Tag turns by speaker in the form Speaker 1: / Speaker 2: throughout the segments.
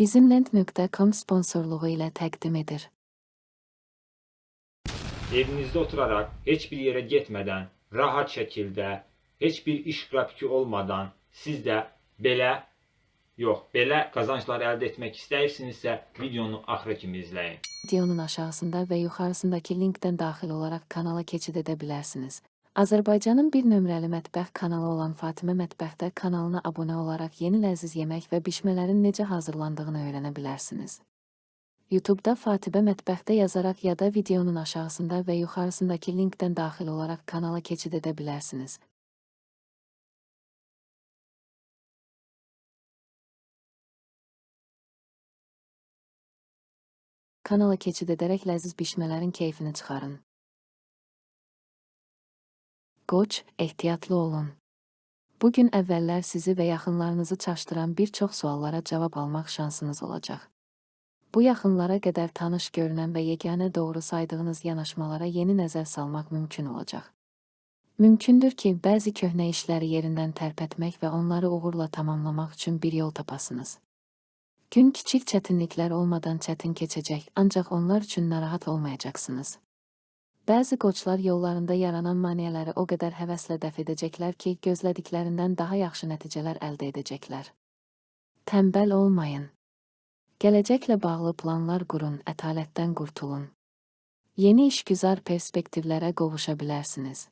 Speaker 1: Bizimlent.com sponsorluğu ile təqdim edir.
Speaker 2: Evinizde oturarak hiçbir yere gitmeden rahat şekilde hiçbir iş grafiki olmadan siz de belə yox, belə qazançlar əldə etmək istəyirsinizsə videonu axıra kimi izləyin.
Speaker 1: Videonun aşağısında və yuxarısındakı linkdən daxil olaraq kanala keçid edə bilərsiniz. Azərbaycanın bir nömrəli mətbəx kanalı olan Fatimə Mətbəxdə kanalına abunə olaraq yeni ləziz yemək və bişmələrin necə hazırlandığını öyrənə bilərsiniz. YouTube-da Fatibə Mətbəxdə yazaraq ya da videonun aşağısında və yuxarısındakı linkdən daxil olaraq kanala keçid edə bilərsiniz. Kanala keçid edərək ləziz bişmələrin keyfini çıxarın. Qoç, ehtiyatlı olun. Bu gün əvvəllər sizi və yaxınlarınızı çaşdıran bir çox suallara cavab almaq şansınız olacaq. Bu yaxınlara qədər tanış görünən və yeganə doğru saydığınız yanaşmalara yeni nəzər salmaq mümkün olacaq. Mümkündür ki, bəzi köhnə işləri yerindən tərpətmək və onları uğurla tamamlamaq üçün bir yol tapasınız. Gün kiçik çətinliklər olmadan çətin keçəcək, ancaq onlar üçün narahat olmayacaqsınız. Bəzi qoçlar yollarında yaranan maneələri o qədər həvəslə dəf edəcəklər ki, gözlədiklərindən daha yaxşı nəticələr əldə edəcəklər. Tənbəl olmayın. Gələcəklə bağlı planlar qurun, ətalətdən qurtulun. Yeni işgüzar perspektivlərə qovuşa bilərsiniz.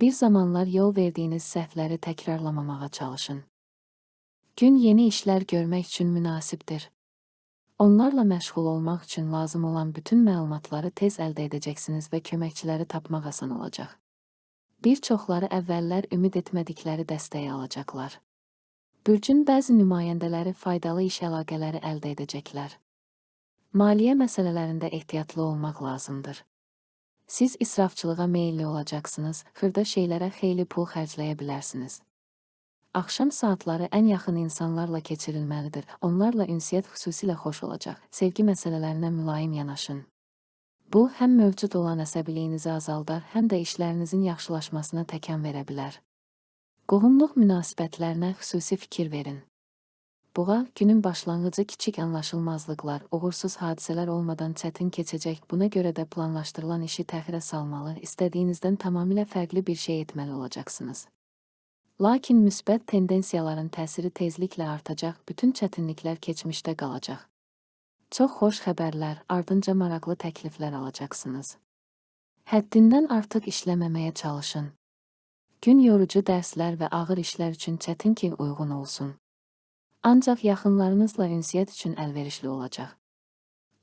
Speaker 1: Bir zamanlar yol verdiyiniz səhvləri təkrarlamamağa çalışın. Gün yeni işlər görmək üçün münasibdir. Onlarla məşğul olmaq üçün lazım olan bütün məlumatları tez əldə edəcəksiniz və köməkçiləri tapmaq asan olacaq. Bir çoxları əvvəllər ümid etmədikləri dəstəyi alacaqlar. Bürcün bəzi nümayəndələri faydalı iş əlaqələri əldə edəcəklər. Maliyyə məsələlərində ehtiyatlı olmaq lazımdır. Siz israfçılığa meyilli olacaqsınız, xırda şeylərə xeyli pul xərcləyə bilərsiniz. Axşam saatları ən yaxın insanlarla keçirilməlidir. Onlarla ünsiyyət xüsusilə xoş olacaq. Sevgi məsələlərinə mülayim yanaşın. Bu, həm mövcud olan əsəbiliyinizi azaldar, həm də işlərinizin yaxşılaşmasına təkan verə bilər. Qohumluq münasibətlərinə xüsusi fikir verin. Buğa, günün başlanğıcı kiçik anlaşılmazlıqlar, uğursuz hadisələr olmadan çətin keçəcək. Buna görə də planlaşdırılan işi təxirə salmalı, istədiyinizdən tamamilə fərqli bir şey etməli olacaqsınız. Lakin müsbət tendensiyaların təsiri tezliklə artacaq, bütün çətinliklər keçmişdə qalacaq. Çox xoş xəbərlər, ardınca maraqlı təkliflər alacaqsınız. Həddindən artıq işləməməyə çalışın. Gün yorucu dərslər və ağır işlər üçün çətin ki, uyğun olsun. Ancaq yaxınlarınızla ünsiyyət üçün əlverişli olacaq.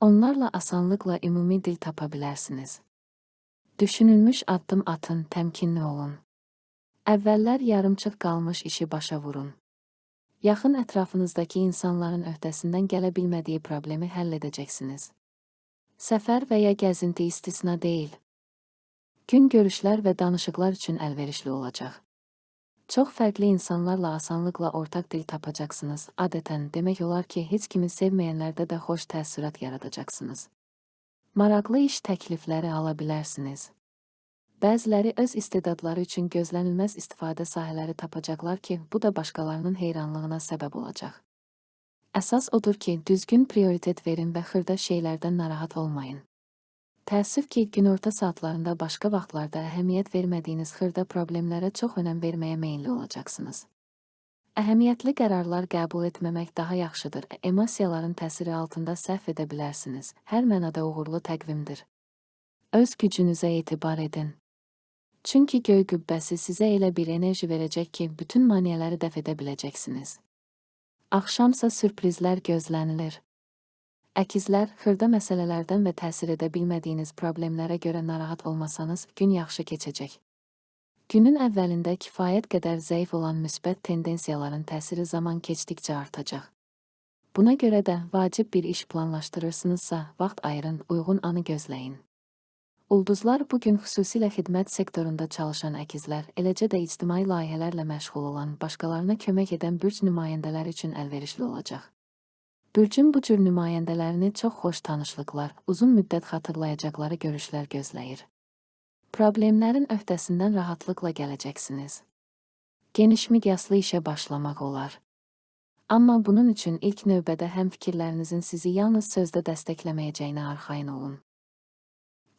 Speaker 1: Onlarla asanlıqla ümumi dil tapa bilərsiniz. Düşünülmüş addım atın, təmkinli olun. Əvvəllər yarımçıq qalmış işi başa vurun. Yaxın ətrafınızdakı insanların öhdəsindən gələ bilmədiyi problemi həll edəcəksiniz. Səfər və ya gəzinti istisna deyil. Gün görüşlər və danışıqlar üçün əlverişli olacaq. Çox fərqli insanlarla asanlıqla ortaq dil tapacaqsınız. Adətən demək olar ki, heç kimi sevməyənlərdə də xoş təəssürat yaradacaqsınız. Maraqlı iş təklifləri ala bilərsiniz. Bəziləri öz istedadları üçün gözlənilməz istifadə sahələri tapacaqlar ki, bu da başqalarının heyranlığına səbəb olacaq. Əsas odur ki, düzgün prioritet verin və xırda şeylərdən narahat olmayın. Təəssüf ki, günorta saatlarında başqa vaxtlarda əhəmiyyət vermədiyiniz xırda problemlərə çox önəm verməyə meyilli olacaqsınız. Əhəmiyyətli qərarlar qəbul etməmək daha yaxşıdır. Emosiyaların təsiri altında səhv edə bilərsiniz. Hər mənada uğurlu təqvimdir. Öz gücünüzə etibar edin. Çünki göy qübbəsi sizə elə bir enerji verəcək ki, bütün maneələri dəf edə biləcəksiniz. Axşamsa sürprizlər gözlənilir. Əkizlər, xırda məsələlərdən və təsir edə bilmədiyiniz problemlərə görə narahat olmasanız, gün yaxşı keçəcək. Günün əvvəlində kifayət qədər zəif olan müsbət tendensiyaların təsiri zaman keçdikcə artacaq. Buna görə də vacib bir iş planlaşdırırsınızsa, vaxt ayırın, uyğun anı gözləyin. Ulduzlar bu gün xüsusilə xidmət sektorunda çalışan əkizlər, eləcə də ictimai layihələrlə məşğul olan, başqalarına kömək edən bürc nümayəndələri üçün əlverişli olacaq. Bürcün bu cür nümayəndələrini çox xoş tanışlıqlar, uzun müddət xatırlayacaqları görüşlər gözləyir. Problemlərin öhdəsindən rahatlıqla gələcəksiniz. Geniş miqyaslı işə başlamaq olar. Amma bunun üçün ilk növbədə həm fikirlərinizin sizi yalnız sözdə dəstəkləməyəcəyinə arxayın olun.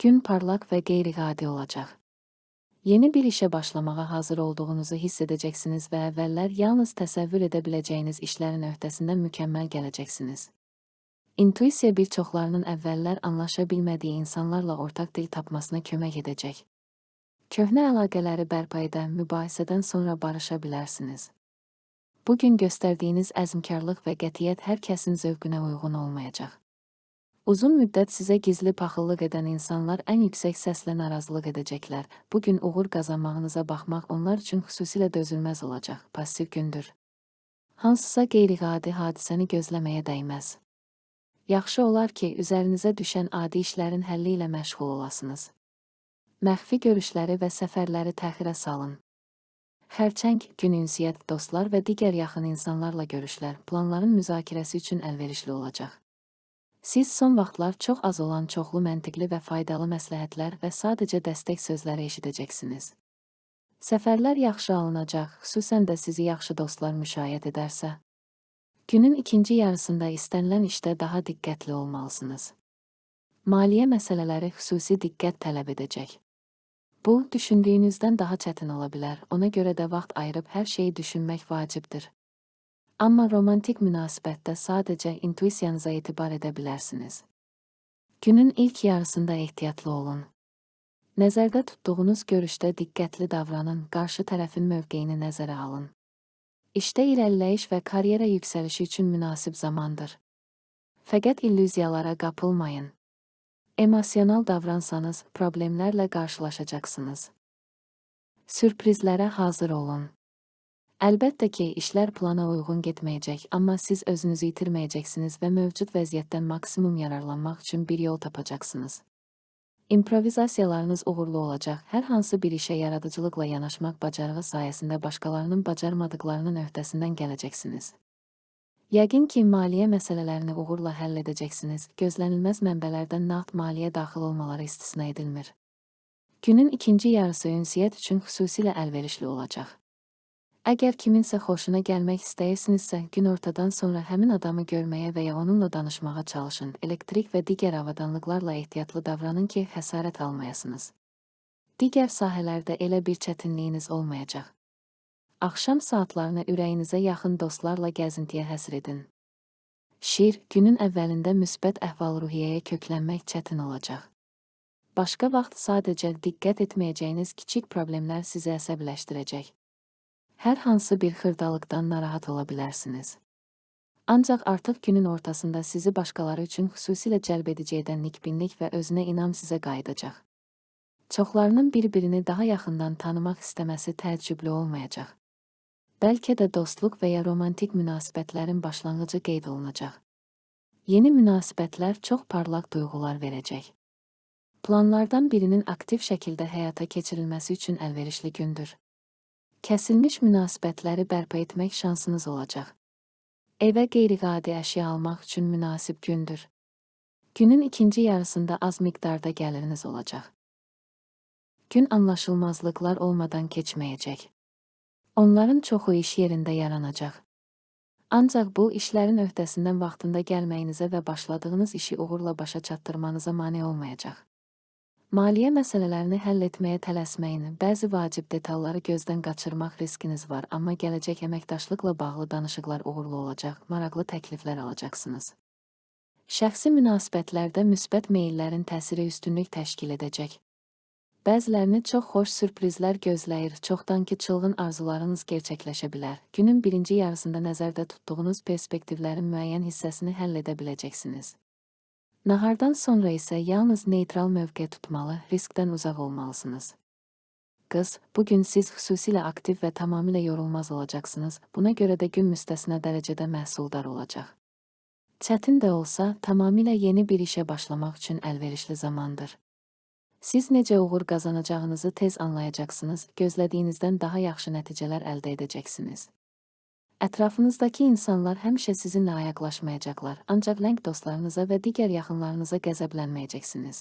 Speaker 1: Gün parlaq və qeyri-adi olacaq. Yeni bir işə başlamağa hazır olduğunuzu hiss edəcəksiniz və əvvəllər yalnız təsəvvür edə biləcəyiniz işlərin öhdəsindən mükəmməl gələcəksiniz. İntuisiya bir çoxlarının əvvəllər anlaşa bilmədiyi insanlarla ortaq dil tapmasına kömək edəcək. Köhnə əlaqələri bərpa edə, mübahisədən sonra barışa bilərsiniz. Bu gün göstərdiyiniz əzmkarlıq və qətiyyət hər kəsin zövqünə uyğun olmayacaq. Uzun müddət sizə gizli paxıllıq edən insanlar ən yüksək səslə narazılıq edəcəklər. Bu gün uğur qazanmağınıza baxmaq onlar üçün xüsusilə dözülməz olacaq. Passiv gündür. Hansısa qeyri-adi hadisəni gözləməyə dəyməz. Yaxşı olar ki, üzərinizə düşən adi işlərin həlli ilə məşğul olasınız. Məxfi görüşləri və səfərləri təxirə salın. Xərçəng, gün ünsiyyət, dostlar və digər yaxın insanlarla görüşlər, planların müzakirəsi üçün əlverişli olacaq. Siz son vaxtlar çox az olan çoxlu məntiqli və faydalı məsləhətlər və sadəcə dəstək sözləri eşidəcəksiniz. Səfərlər yaxşı alınacaq, xüsusən də sizi yaxşı dostlar müşayiət edərsə. Günün ikinci yarısında istənilən işdə daha diqqətli olmalısınız. Maliyyə məsələləri xüsusi diqqət tələb edəcək. Bu, düşündüyünüzdən daha çətin ola bilər. Ona görə də vaxt ayırıb hər şeyi düşünmək vacibdir. Amma romantik münasibətdə sadəcə intuisiyanıza etibar edə bilərsiniz. Günün ilk yarısında ehtiyatlı olun. Nəzərdə tutduğunuz görüşdə diqqətli davranın, qarşı tərəfin mövqeyini nəzərə alın. İşdə irəliləyiş və karyera yüksəlişi üçün münasib zamandır. Fəqət illüziyalara qapılmayın. Emosional davransanız, problemlərlə qarşılaşacaqsınız. Sürprizlərə hazır olun. Əlbəttə ki, işlər plana uyğun getməyəcək, amma siz özünüzü itirməyəcəksiniz və mövcud vəziyyətdən maksimum yararlanmaq üçün bir yol tapacaqsınız. İmprovizasiyalarınız uğurlu olacaq. Hər hansı bir işə yaradıcılıqla yanaşmaq bacarığı sayəsində başqalarının bacarmadıqlarının öhdəsindən gələcəksiniz. Yəqin ki, maliyyə məsələlərini uğurla həll edəcəksiniz. Gözlənilməz mənbələrdən nağd maliyyə daxil olmaları istisna edilmir. Günün ikinci yarısı ünsiyyət üçün xüsusilə əlverişli olacaq. Əgər kiminsə xoşuna gəlmək istəyirsinizsə, gün ortadan sonra həmin adamı görməyə və ya onunla danışmağa çalışın. Elektrik və digər avadanlıqlarla ehtiyatlı davranın ki, xəsarət almayasınız. Digər sahələrdə elə bir çətinliyiniz olmayacaq. Axşam saatlarını ürəyinizə yaxın dostlarla gəzintiyə həsr edin. Şir, günün əvvəlində müsbət əhval-ruhiyyəyə köklənmək çətin olacaq. Başqa vaxt sadəcə diqqət etməyəcəyiniz kiçik problemlər sizi əsəbləşdirəcək. Hər hansı bir xırdalıqdan narahat ola bilərsiniz. Ancaq artıq günün ortasında sizi başqaları üçün xüsusilə cəlb edici edən nikbinlik və özünə inam sizə qayıdacaq. Çoxlarının bir-birini daha yaxından tanımaq istəməsi təəccüblü olmayacaq. Bəlkə də dostluq və ya romantik münasibətlərin başlanğıcı qeyd olunacaq. Yeni münasibətlər çox parlaq duyğular verəcək. Planlardan birinin aktiv şəkildə həyata keçirilməsi üçün əlverişli gündür. Kəsilmiş münasibətləri bərpa etmək şansınız olacaq. Evə qeyri-adi əşya almaq üçün münasib gündür. Günün ikinci yarısında az miqdarda gəliriniz olacaq. Gün anlaşılmazlıqlar olmadan keçməyəcək. Onların çoxu iş yerində yaranacaq. Ancaq bu işlərin öhdəsindən vaxtında gəlməyinizə və başladığınız işi uğurla başa çatdırmanıza mane olmayacaq. Maliyyə məsələlərini həll etməyə tələsməyin. Bəzi vacib detalları gözdən qaçırmaq riskiniz var, amma gələcək əməkdaşlıqla bağlı danışıqlar uğurlu olacaq, maraqlı təkliflər alacaqsınız. Şəxsi münasibətlərdə müsbət meyllərin təsiri üstünlük təşkil edəcək. Bəzilərini çox xoş sürprizlər gözləyir. Çoxdankı çılğın arzularınız gerçəkləşə bilər. Günün birinci yarısında nəzərdə tutduğunuz perspektivlərin müəyyən hissəsini həll edə biləcəksiniz. Nahardan sonra isə yalnız neytral mövqe tutmalı, riskdən uzaq olmalısınız. Qız, bu gün siz xüsusilə aktiv və tamamilə yorulmaz olacaqsınız. Buna görə də gün müstəsna dərəcədə məhsuldar olacaq. Çətin də olsa, tamamilə yeni bir işə başlamaq üçün əlverişli zamandır. Siz necə uğur qazanacağınızı tez anlayacaqsınız, gözlədiyinizdən daha yaxşı nəticələr əldə edəcəksiniz. Ətrafınızdakı insanlar həmişə sizinlə ayaqlaşmayacaqlar, ancaq ləng dostlarınıza və digər yaxınlarınıza qəzəblənməyəcəksiniz.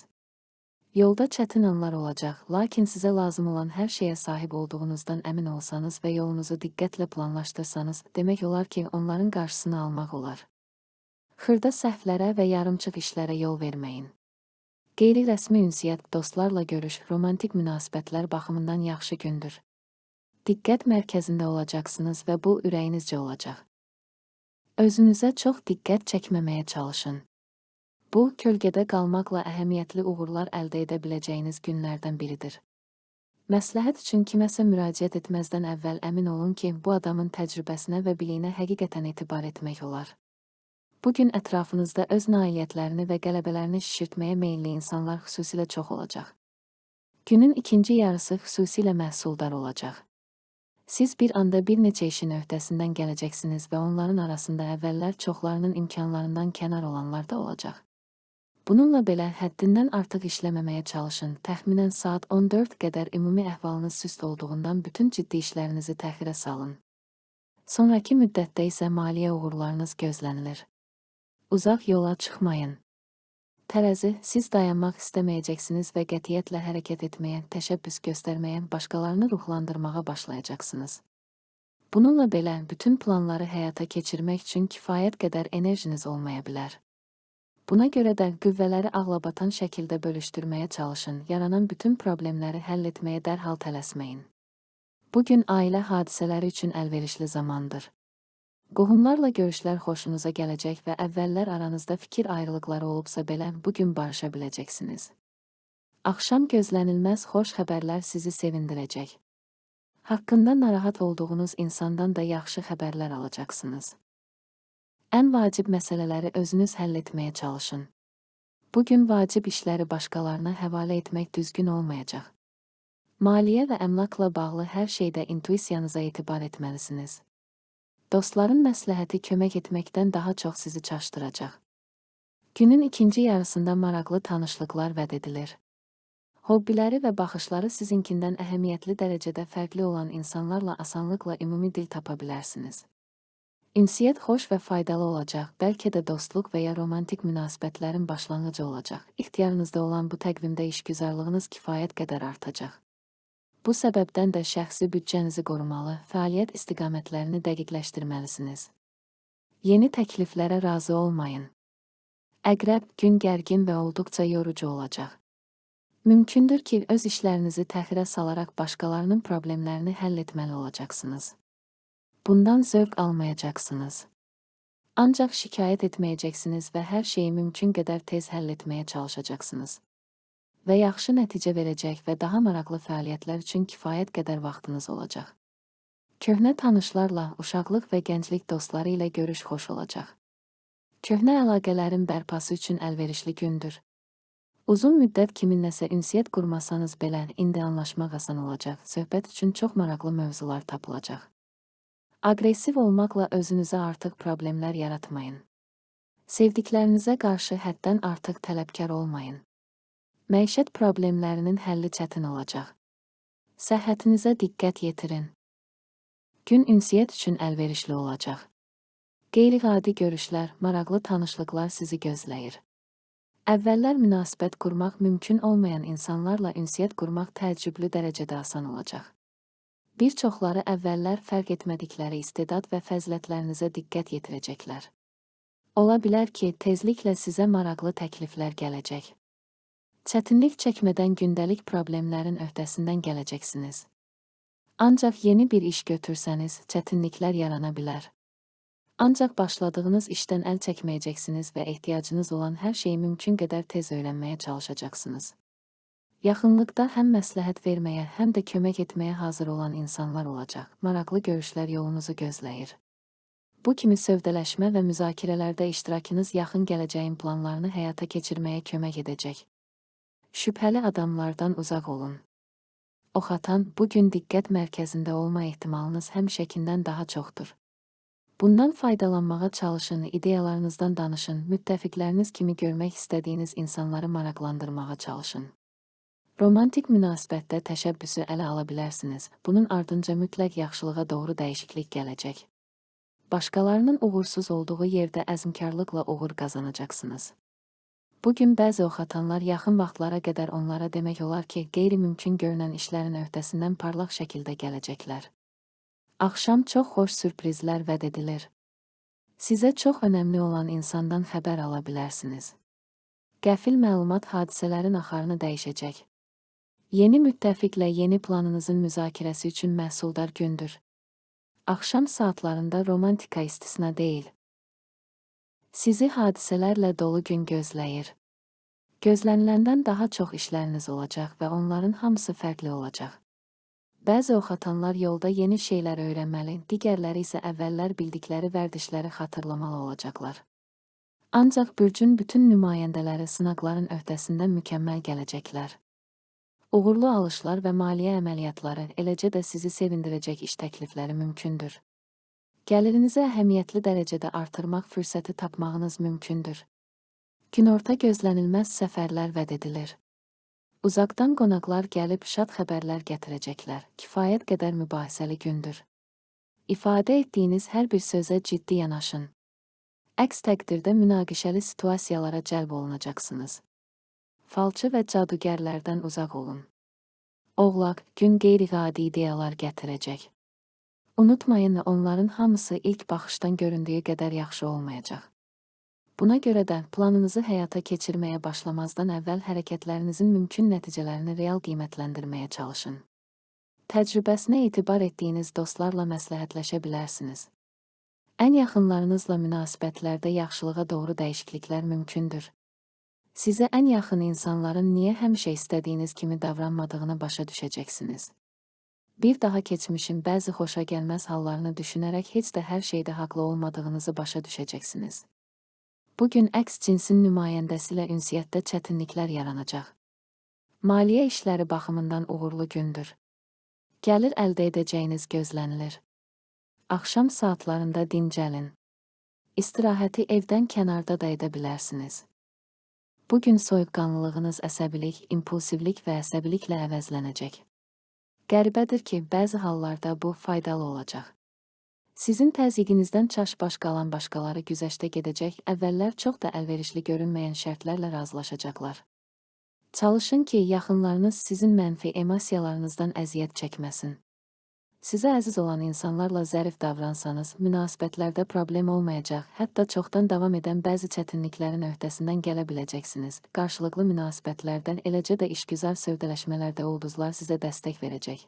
Speaker 1: Yolda çətin anlar olacaq, lakin sizə lazım olan hər şeyə sahib olduğunuzdan əmin olsanız və yolunuzu diqqətlə planlaşdırsanız, demək olar ki, onların qarşısını almaq olar. Xırda səhvlərə və yarımçıq işlərə yol verməyin. Qeyri-rəsmi ünsiyyət, dostlarla görüş, romantik münasibətlər baxımından yaxşı gündür. Diqqət mərkəzində olacaqsınız və bu ürəyinizcə olacaq. Özünüzə çox diqqət çəkməməyə çalışın. Bu, kölgədə qalmaqla əhəmiyyətli uğurlar əldə edə biləcəyiniz günlərdən biridir. Məsləhət üçün kiməsə müraciət etməzdən əvvəl əmin olun ki, bu adamın təcrübəsinə və biliyinə həqiqətən etibar etmək olar. Bu gün ətrafınızda öz nailiyyətlərini və qələbələrini şişirtməyə meyilli insanlar xüsusilə çox olacaq. Günün ikinci yarısı xüsusilə məhsuldar olacaq. Siz bir anda bir neçə işin öhdəsindən gələcəksiniz və onların arasında əvvəllər çoxlarının imkanlarından kənar olanlar da olacaq. Bununla belə həddindən artıq işləməməyə çalışın. Təxminən saat 14 qədər ümumi əhvalınız süst olduğundan bütün ciddi işlərinizi təxirə salın. Sonrakı müddətdə isə maliyyə uğurlarınız gözlənilir. Uzaq yola çıxmayın. Tərəzi, siz dayanmaq istəməyəcəksiniz və qətiyyətlə hərəkət etməyə, təşəbbüs göstərməyə, başqalarını ruhlandırmağa başlayacaqsınız. Bununla belə bütün planları həyata keçirmək üçün kifayət qədər enerjiniz olmaya bilər. Buna görə də qüvvələri ağlabatan şəkildə bölüşdürməyə çalışın, yaranan bütün problemləri həll etməyə dərhal tələsməyin. Bu gün ailə hadisələri üçün əlverişli zamandır. Qohumlarla görüşlər xoşunuza gələcək və əvvəllər aranızda fikir ayrılıqları olubsa belə bu gün barışa biləcəksiniz. Axşam gözlənilməz xoş xəbərlər sizi sevindirəcək. Haqqında narahat olduğunuz insandan da yaxşı xəbərlər alacaqsınız. Ən vacib məsələləri özünüz həll etməyə çalışın. Bu gün vacib işləri başqalarına həvalə etmək düzgün olmayacaq. Maliyyə və əmlakla bağlı hər şeydə intuisiyanıza etibar etməlisiniz. Dostların məsləhəti kömək etməkdən daha çox sizi çaşdıracaq. Günün ikinci yarısında maraqlı tanışlıqlar vəd edilir. Hobbiləri və baxışları sizinkindən əhəmiyyətli dərəcədə fərqli olan insanlarla asanlıqla ümumi dil tapa bilərsiniz. Ünsiyyət xoş və faydalı olacaq, bəlkə də dostluq və ya romantik münasibətlərin başlanğıcı olacaq. İxtiyarınızda olan bu təqvimdə işgüzarlığınız kifayət qədər artacaq. Bu səbəbdən də şəxsi büdcənizi qorumalı, fəaliyyət istiqamətlərini dəqiqləşdirməlisiniz. Yeni təkliflərə razı olmayın. Əqrəb gün gərgin və olduqca yorucu olacaq. Mümkündür ki, öz işlərinizi təxirə salaraq başqalarının problemlərini həll etməli olacaqsınız. Bundan zövq almayacaqsınız. Ancaq şikayət etməyəcəksiniz və hər şeyi mümkün qədər tez həll etməyə çalışacaqsınız və yaxşı nəticə verəcək və daha maraqlı fəaliyyətlər üçün kifayət qədər vaxtınız olacaq. Köhnə tanışlarla, uşaqlıq və gənclik dostları ilə görüş xoş olacaq. Köhnə əlaqələrin bərpası üçün əlverişli gündür. Uzun müddət kiminləsə ünsiyyət qurmasanız belə indi anlaşmaq asan olacaq. Söhbət üçün çox maraqlı mövzular tapılacaq. Aqressiv olmaqla özünüzə artıq problemlər yaratmayın. Sevdiklərinizə qarşı həddən artıq tələbkar olmayın. Məişət problemlərinin həlli çətin olacaq. Səhhətinizə diqqət yetirin. Gün ünsiyyət üçün əlverişli olacaq. Qeyri-adi görüşlər, maraqlı tanışlıqlar sizi gözləyir. Əvvəllər münasibət qurmaq mümkün olmayan insanlarla ünsiyyət qurmaq təəccüblü dərəcədə asan olacaq. Bir çoxları əvvəllər fərq etmədikləri istedad və fəzilətlərinizə diqqət yetirəcəklər. Ola bilər ki, tezliklə sizə maraqlı təkliflər gələcək. Çətinlik çəkmədən gündəlik problemlərin öhdəsindən gələcəksiniz. Ancaq yeni bir iş götürsəniz, çətinliklər yarana bilər. Ancaq başladığınız işdən əl çəkməyəcəksiniz və ehtiyacınız olan hər şeyi mümkün qədər tez öyrənməyə çalışacaqsınız. Yaxınlıqda həm məsləhət verməyə, həm də kömək etməyə hazır olan insanlar olacaq. Maraqlı görüşlər yolunuzu gözləyir. Bu kimi sövdələşmə və müzakirələrdə iştirakınız yaxın gələcəyin planlarını həyata keçirməyə kömək edəcək. Şübhəli adamlardan uzaq olun. Oxatan bu gün diqqət mərkəzində olma ehtimalınız həmişəkindən daha çoxdur. Bundan faydalanmağa çalışın, ideyalarınızdan danışın, müttəfiqləriniz kimi görmək istədiyiniz insanları maraqlandırmağa çalışın. Romantik münasibətdə təşəbbüsü ələ ala bilərsiniz. Bunun ardınca mütləq yaxşılığa doğru dəyişiklik gələcək. Başqalarının uğursuz olduğu yerdə əzmkarlıqla uğur qazanacaqsınız. Bugün bəzi oxatanlar yaxın vaxtlara qədər onlara demək olar ki, qeyri-mümkün görünən işlərin öhdəsindən parlaq şəkildə gələcəklər. Axşam çox xoş sürprizlər vəd edilir. Sizə çox önəmli olan insandan xəbər ala bilərsiniz. Qəfil məlumat hadisələrin axarını dəyişəcək. Yeni müttəfiqlə yeni planınızın müzakirəsi üçün məhsuldar gündür. Axşam saatlarında romantika istisna deyil. Sizi hadisələrlə dolu gün gözləyir. Gözləniləndən daha çox işləriniz olacaq və onların hamısı fərqli olacaq. Bəzi oxatanlar yolda yeni şeylər öyrənməli, digərləri isə əvvəllər bildikləri vərdişləri xatırlamalı olacaqlar. Ancaq bürcün bütün nümayəndələri sınaqların öhdəsində mükəmməl gələcəklər. Uğurlu alışlar və maliyyə əməliyyatları, eləcə də sizi sevindirəcək iş təklifləri mümkündür. Gəlirinizi əhəmiyyətli dərəcədə artırmaq fürsəti tapmağınız mümkündür. Günorta gözlənilməz səfərlər vəd edilir. Uzaqdan qonaqlar gəlib şad xəbərlər gətirəcəklər. Kifayət qədər mübahisəli gündür. İfadə etdiyiniz hər bir sözə ciddi yanaşın. Əks təqdirdə münaqişəli situasiyalara cəlb olunacaqsınız. Falçı və cadugərlərdən uzaq olun. Oğlaq, gün qeyri-adi ideyalar gətirəcək. Unutmayın, onların hamısı ilk baxışdan göründüyü qədər yaxşı olmayacaq. Buna görə də planınızı həyata keçirməyə başlamazdan əvvəl hərəkətlərinizin mümkün nəticələrini real qiymətləndirməyə çalışın. Təcrübəsinə etibar etdiyiniz dostlarla məsləhətləşə bilərsiniz. Ən yaxınlarınızla münasibətlərdə yaxşılığa doğru dəyişikliklər mümkündür. Sizə ən yaxın insanların niyə həmişə istədiyiniz kimi davranmadığını başa düşəcəksiniz. Bir daha keçmişin bəzi xoşa gəlməz hallarını düşünərək heç də hər şeydə haqlı olmadığınızı başa düşəcəksiniz. Bu gün əks cinsin nümayəndəsi ilə ünsiyyətdə çətinliklər yaranacaq. Maliyyə işləri baxımından uğurlu gündür. Gəlir əldə edəcəyiniz gözlənilir. Axşam saatlarında dincəlin. İstirahəti evdən kənarda da edə bilərsiniz. Bu gün soyuqqanlılığınız əsəbilik, impulsivlik və əsəbiliklə əvəzlənəcək. Qəribədir ki, bəzi hallarda bu faydalı olacaq. Sizin təzyiqinizdən çaş-baş qalan başqaları güzəştə gedəcək, əvvəllər çox da əlverişli görünməyən şərtlərlə razılaşacaqlar. Çalışın ki, yaxınlarınız sizin mənfi emosiyalarınızdan əziyyət çəkməsin. Sizə əziz olan insanlarla zərif davransanız, münasibətlərdə problem olmayacaq, hətta çoxdan davam edən bəzi çətinliklərin öhdəsindən gələ biləcəksiniz. Qarşılıqlı münasibətlərdən, eləcə də işgüzar sövdələşmələrdə ulduzlar sizə dəstək verəcək.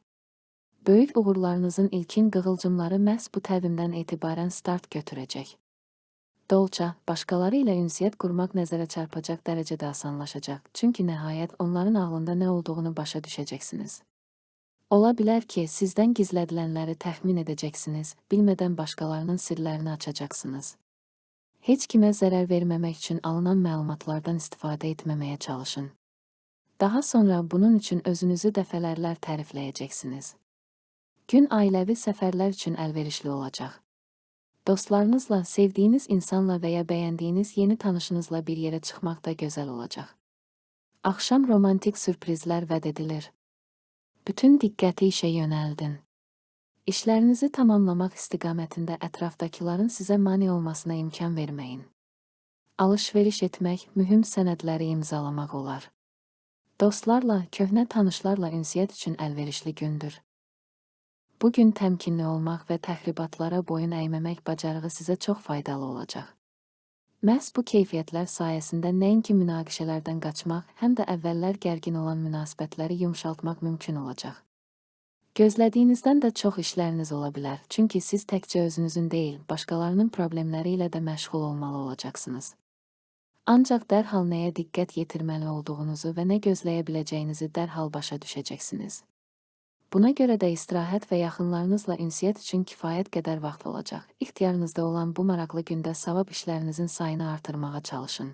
Speaker 1: Böyük uğurlarınızın ilkin qığılcımları məhz bu təvimdən etibarən start götürəcək. Dolça, başqaları ilə ünsiyyət qurmaq nəzərə çarpacaq dərəcədə asanlaşacaq, çünki nəhayət onların ağlında nə olduğunu başa düşəcəksiniz. Ola bilər ki, sizdən gizlədilənləri təxmin edəcəksiniz, bilmədən başqalarının sirlərini açacaqsınız. Heç kimə zərər verməmək üçün alınan məlumatlardan istifadə etməməyə çalışın. Daha sonra bunun üçün özünüzü dəfələrlə tərifləyəcəksiniz. Gün ailəvi səfərlər üçün əlverişli olacaq. Dostlarınızla, sevdiyiniz insanla və ya bəyəndiyiniz yeni tanışınızla bir yerə çıxmaq da gözəl olacaq. Axşam romantik sürprizlər vəd edilir. Bütün diqqəti işə yönəldin. İşlərinizi tamamlamaq istiqamətində ətrafdakıların sizə mane olmasına imkan verməyin. Alış-veriş etmək, mühüm sənədləri imzalamaq olar. Dostlarla, köhnə tanışlarla ünsiyyət üçün əlverişli gündür. Bu gün təmkinli olmaq və təxribatlara boyun əyməmək bacarığı sizə çox faydalı olacaq. Məhz bu keyfiyyətlər sayəsində nəinki münaqişələrdən qaçmaq, həm də əvvəllər gərgin olan münasibətləri yumşaltmaq mümkün olacaq. Gözlədiyinizdən də çox işləriniz ola bilər, çünki siz təkcə özünüzün deyil, başqalarının problemləri ilə də məşğul olmalı olacaqsınız. Ancaq dərhal nəyə diqqət yetirməli olduğunuzu və nə gözləyə biləcəyinizi dərhal başa düşəcəksiniz. Buna görə də istirahət və yaxınlarınızla ünsiyyət üçün kifayət qədər vaxt olacaq. İxtiyarınızda olan bu maraqlı gündə savab işlərinizin sayını artırmağa çalışın.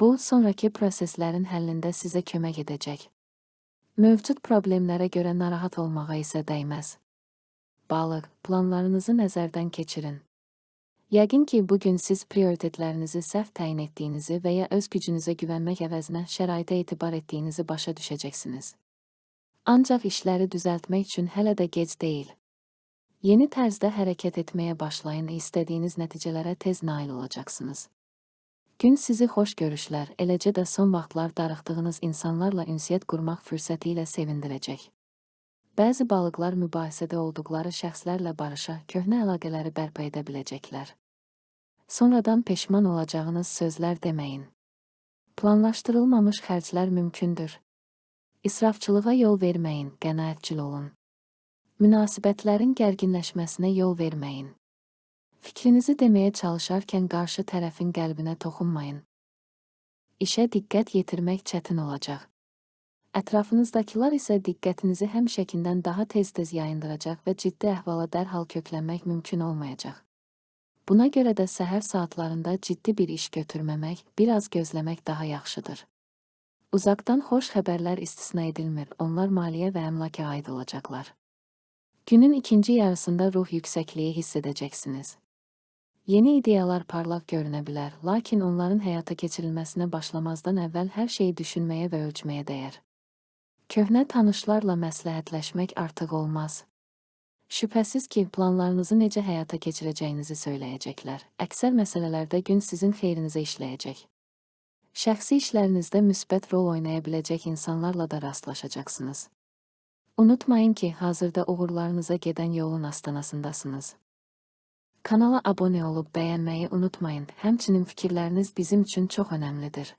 Speaker 1: Bu, sonrakı proseslərin həllində sizə kömək edəcək. Mövcud problemlərə görə narahat olmağa isə dəyməz. Balıq, planlarınızı nəzərdən keçirin. Yəqin ki, bu gün siz prioritetlərinizi səhv təyin etdiyinizi və ya öz gücünüzə güvənmək əvəzinə şəraitə etibar etdiyinizi başa düşəcəksiniz. Ancaq işləri düzəltmək üçün hələ də gec deyil. Yeni tərzdə hərəkət etməyə başlayın, istədiyiniz nəticələrə tez nail olacaqsınız. Gün sizi xoş görüşlər, eləcə də son vaxtlar darıxdığınız insanlarla ünsiyyət qurmaq fürsəti ilə sevindirəcək. Bəzi balıqlar mübahisədə olduqları şəxslərlə barışa, köhnə əlaqələri bərpa edə biləcəklər. Sonradan peşman olacağınız sözlər deməyin. Planlaşdırılmamış xərclər mümkündür. İsrafçılığa yol verməyin, qənaətcil olun. Münasibətlərin gərginləşməsinə yol verməyin. Fikrinizi deməyə çalışarkən qarşı tərəfin qəlbinə toxunmayın. İşə diqqət yetirmək çətin olacaq. Ətrafınızdakılar isə diqqətinizi həmişəkindən daha tez-tez yayındıracaq və ciddi əhvala dərhal köklənmək mümkün olmayacaq. Buna görə də səhər saatlarında ciddi bir iş götürməmək, biraz gözləmək daha yaxşıdır. Uzaqdan xoş xəbərlər istisna edilmir, onlar maliyyə və əmlaka aid olacaqlar. Günün ikinci yarısında ruh yüksəkliyi hiss edəcəksiniz. Yeni ideyalar parlaq görünə bilər, lakin onların həyata keçirilməsinə başlamazdan əvvəl hər şeyi düşünməyə və ölçməyə dəyər. Köhnə tanışlarla məsləhətləşmək artıq olmaz. Şübhəsiz ki, planlarınızı necə həyata keçirəcəyinizi söyləyəcəklər. Əksər məsələlərdə gün sizin xeyrinizə işləyəcək. Şəxsi işlərinizdə müsbət rol oynaya biləcək insanlarla da rastlaşacaqsınız. Unutmayın ki, hazırda uğurlarınıza gedən yolun astanasındasınız. Kanala abunə olub bəyənməyi unutmayın. Həmçinin fikirləriniz bizim üçün çox önəmlidir.